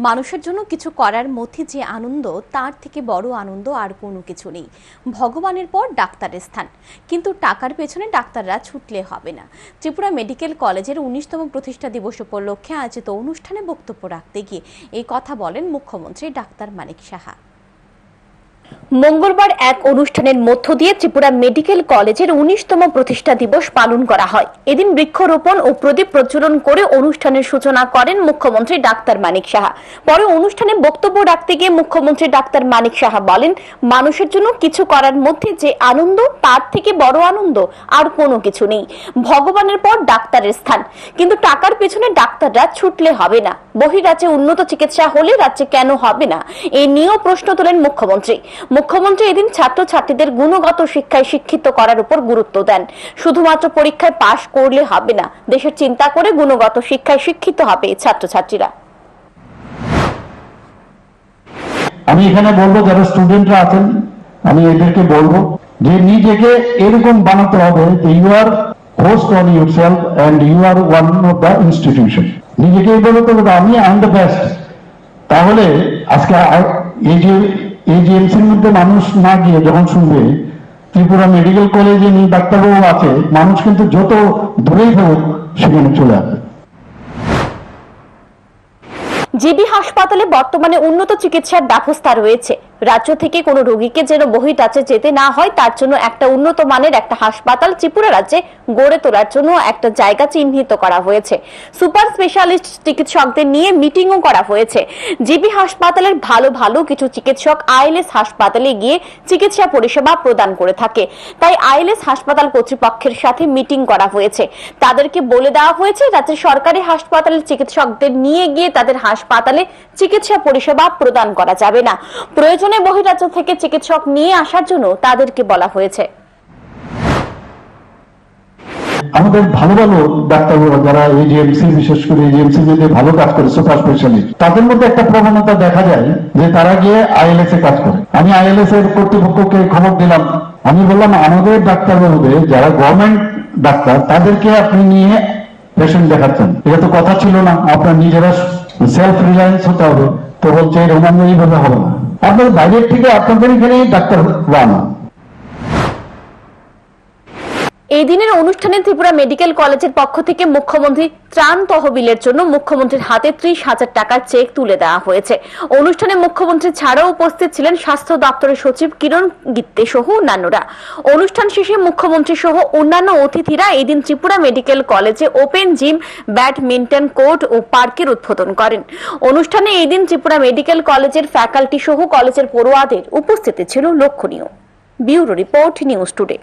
মানুষের জন্য কিছু করার মধ্যে যে আনন্দ, তার থেকে বড় আনন্দ আর কোনো কিছু নেই। ভগবানের পর ডাক্তারের স্থান। কিন্তু টাকার পেছনে ডাক্তাররা ছুটলে হবে না। ত্রিপুরা মেডিকেল কলেজের উনিশতম প্রতিষ্ঠা দিবস উপলক্ষে আয়োজিত অনুষ্ঠানে বক্তব্য রাখতে গিয়ে এই কথা বলেন মুখ্যমন্ত্রী ডাক্তার মানিক সাহা। মঙ্গলবার এক অনুষ্ঠানের মধ্য দিয়ে ত্রিপুরা মেডিকেল কলেজের উনিশতম প্রতিষ্ঠা দিবস পালন করা হয়। এদিন বৃক্ষরোপণ ও প্রদীপ প্রজ্বলন করে অনুষ্ঠানের সূচনা করেন মুখ্যমন্ত্রী ডাক্তার মানিক সাহা। পরে অনুষ্ঠানে বক্তব্য রাখতে গিয়ে মুখ্যমন্ত্রী ডাক্তার মানিক সাহা বলেন, মানুষের জন্য কিছু করার মধ্যে যে আনন্দ, তার থেকে বড় আনন্দ আর কোনো কিছু নেই। ভগবানের পর ডাক্তারের স্থান। কিন্তু টাকার পেছনে ডাক্তাররা ছুটলে হবে না। বহিরাজ্যে উন্নত চিকিৎসা হলে রাজ্যে কেন হবে না? এই নিয়েও প্রশ্ন তোলেন মুখ্যমন্ত্রী। মুখ্যমন্ত্রী এদিন ছাত্রছাত্রীদের গুণগত শিক্ষায় শিক্ষিত করার উপর গুরুত্ব দেন। শুধুমাত্র পরীক্ষায় পাশ করলে হবে না, দেশের চিন্তা করে গুণগত শিক্ষায় শিক্ষিত হবে ছাত্রছাত্রীরা। আমি এখানে বলব, যারা স্টুডেন্টরা আছেন, আমি এদেরকে বলব যে নিজেকে এরকম বানাতে হবে যে you are host on yourself and you are one of the institution নিজেকে বলতে হবে আমি আই এম দ্য বেস্ট তাহলে আজকে এই যে এই যে এমসির মধ্যে মানুষ না গিয়ে যখন শুনবে, ত্রিপুরা মেডিকেল কলেজে ডাক্তারবাবু আছে, মানুষ কিন্তু যত দূরেই হোক সেখানে চলে আসবে। জিবি হাসপাতালে বর্তমানে উন্নত চিকিৎসার ব্যবস্থা রয়েছে। রাজ্য থেকে কোনো রোগীকে যেন বহিরাজ্যে যেতে না হয়, তার জন্য একটা উন্নত মানের একটা হাসপাতাল ত্রিপুরা রাজ্যে গড়ে তোলার জন্য একটা জায়গা চিহ্নিত করা হয়েছে। সুপার স্পেশালিস্ট চিকিৎসকদের নিয়ে মিটিংও করা হয়েছে। জিবি হাসপাতালের ভালো ভালো কিছু চিকিৎসক আইএলএস হাসপাতালে গিয়ে চিকিৎসা পরিষেবা প্রদান করে থাকে। তাই আইএলএস হাসপাতাল কর্তৃপক্ষের সাথে মিটিং করা হয়েছে। তাদেরকে বলে দেওয়া হয়েছে রাজ্যের সরকারি হাসপাতালের চিকিৎসকদের নিয়ে গিয়ে তাদের হাসপাতালে চিকিৎসা পরিষেবা প্রদান করা যাবে না। প্রয়োজনে বহিরাজ্য থেকে চিকিৎসক নিয়ে আসার জন্য তাদেরকে বলা হয়েছে। আমাদের ভালো ভালো ডাক্তারবাবু যারা এজিএমসি বিশেষ করে এজিএমসি মধ্যে ভালো কাজ করে সুপার স্পেশালিস্ট তাদের মধ্যে একটা প্রবণতা দেখা যায় যে তারা গিয়ে আইএলএস এ কাজ করে। আমি আইএলএস এর কর্তৃপক্ষকে খবর দিলাম। আমি বললাম, আমাদের ডাক্তারবাবুদের যারা গভর্নমেন্ট ডাক্তার, তাদেরকে আপনি নিয়ে পেশেন্ট দেখাচ্ছেন। এটা তো কথা ছিল না, আপনার নিজেরা সেলফ রিলায়েন্স হতে হবে। তো বলছে এরকম এইভাবে হবে না। আপনার বাইরের থেকে আপনাদের এখানে ডাক্তার বানান এই দিনের অনুষ্ঠানে ত্রিপুরা মেডিকেল কলেজের পক্ষ থেকে মুখ্যমন্ত্রী ত্রাণ তহবিলের জন্য মুখ্যমন্ত্রীর হাতে ত্রিশ হাজার টাকার চেক তুলে দেওয়া হয়েছে। অনুষ্ঠানে মুখ্যমন্ত্রী ছাড়াও উপস্থিত ছিলেন স্বাস্থ্য দপ্তরের সচিব কিরণ গিত্তে সহ অন্যান্যরা। অনুষ্ঠান শেষে মুখ্যমন্ত্রী সহ অন্যান্য অতিথিরা এদিন ত্রিপুরা মেডিকেল কলেজে ওপেন জিম, ব্যাডমিন্টন কোর্ট ও পার্কের উদ্বোধন করেন। অনুষ্ঠানে এই দিন ত্রিপুরা মেডিকেল কলেজের ফ্যাকাল্টি সহ কলেজের পড়ুয়াদের উপস্থিতি ছিল লক্ষণীয়। Bureau report news today.